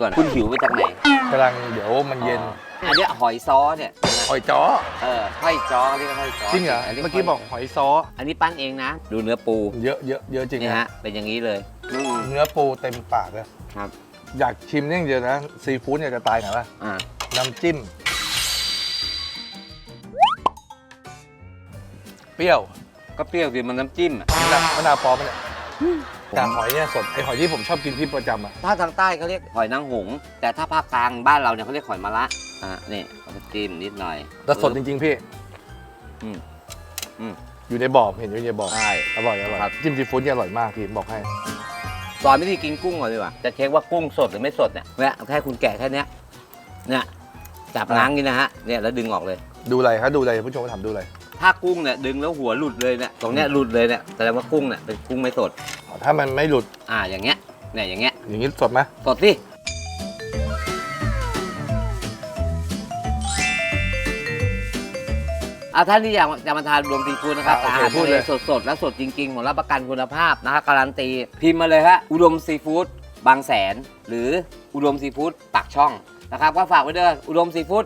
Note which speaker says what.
Speaker 1: ก่อน คุณหิวมาจากไหน
Speaker 2: กำลังเดี๋ยวมันเย็น
Speaker 1: อ๋ออันเนี้ยหอยซ้อเนี่ย
Speaker 2: หอยจ้อ
Speaker 1: เออห้อยจ้อเรียกว่าห้อยจ้อ
Speaker 2: จริงเหรอ
Speaker 1: นนี้
Speaker 2: เมื่อกี้บอกหอยซ้อ
Speaker 1: อันนี้ปั้นเองนะ ดูเนื้อปู
Speaker 2: เยอะเยอะเยอะจริง
Speaker 1: นี่
Speaker 2: นะ
Speaker 1: ฮะ เป็นอย่างนี้เลยอืม
Speaker 2: เนื้อปูเต็มปากเลย
Speaker 1: ครับ
Speaker 2: อยากชิมเนี่ยอย่างเดียวนะ ซีฟู้ดเนี่ยจะตายหน่อยป่ะ
Speaker 1: อ่า
Speaker 2: น้ำจิ้ม เปรี้ยว
Speaker 1: ก็เปรี้ยวสิมันน้ำจิ้มอะ
Speaker 2: มะนาวมะนาวปลอมปะเนี่ย แต่หอยเนี่ยสดไอหอยที่ผมชอบกินที่ประจำอะ
Speaker 1: ถ้าทางใต้เขาเรียกหอยนางหงส์แต่ถ้าภาคกลางบ้านเราเนี่ยเขาเรียกหอยมะระอ่านี่เอาไปจิ้มนิดหน่อย
Speaker 2: แต่สดจริงๆพี่
Speaker 1: อืมอืม
Speaker 2: อยู่ในบ่อเห็นอยู่ในบ่อ
Speaker 1: ใช่
Speaker 2: อร่อยอร่อย
Speaker 1: ครับ
Speaker 2: จิ้มซีฟู้ดเนี่ยอร่อยมากพี่บอกให้
Speaker 1: สอนวิธีกินกุ้งก่อนดีกว่า จะเช็คว่ากุ้งสดหรือไม่สดเนี่ยเนี่ยแค่คุณแกะแค่เนี้ยเนี่ยจับง้างนี่นะฮะเนี่ยแล้วดึงออกเลย
Speaker 2: ดูอะไรครับดูอะไรผู้ชมก็ถามดูอะไร
Speaker 1: ถ้ากุ้งเนี่ยดึงแล้วหัวหลุดเลยเนี่ยตรงเนี้ยหลุดเลยเนี่ยแสดงว่ากุ้งเนี่ยเป็นกุ้งไม่สด
Speaker 2: ถ้ามันไม่หลุด
Speaker 1: อ่าอย่างเงี้ยเนี่ยอย่างเงี้ย
Speaker 2: อย่างนี้สดไหม
Speaker 1: สดสิอาท่านที่อยากจะมาทานรวมซีฟู้ดนะครับ
Speaker 2: อะโอ
Speaker 1: อา
Speaker 2: เค
Speaker 1: หาร
Speaker 2: พู
Speaker 1: ทะ
Speaker 2: ด
Speaker 1: เล
Speaker 2: เลย
Speaker 1: สดๆ และสดจริงๆผมรับประกันคุณภาพนะครับการันตี พิมพ์มาเลยฮะอุดมซีฟู้ดบางแสน หรืออุดมซีฟู้ดปากช่องนะครับก็ฝากไว้เด้ออุดมซีฟู้ด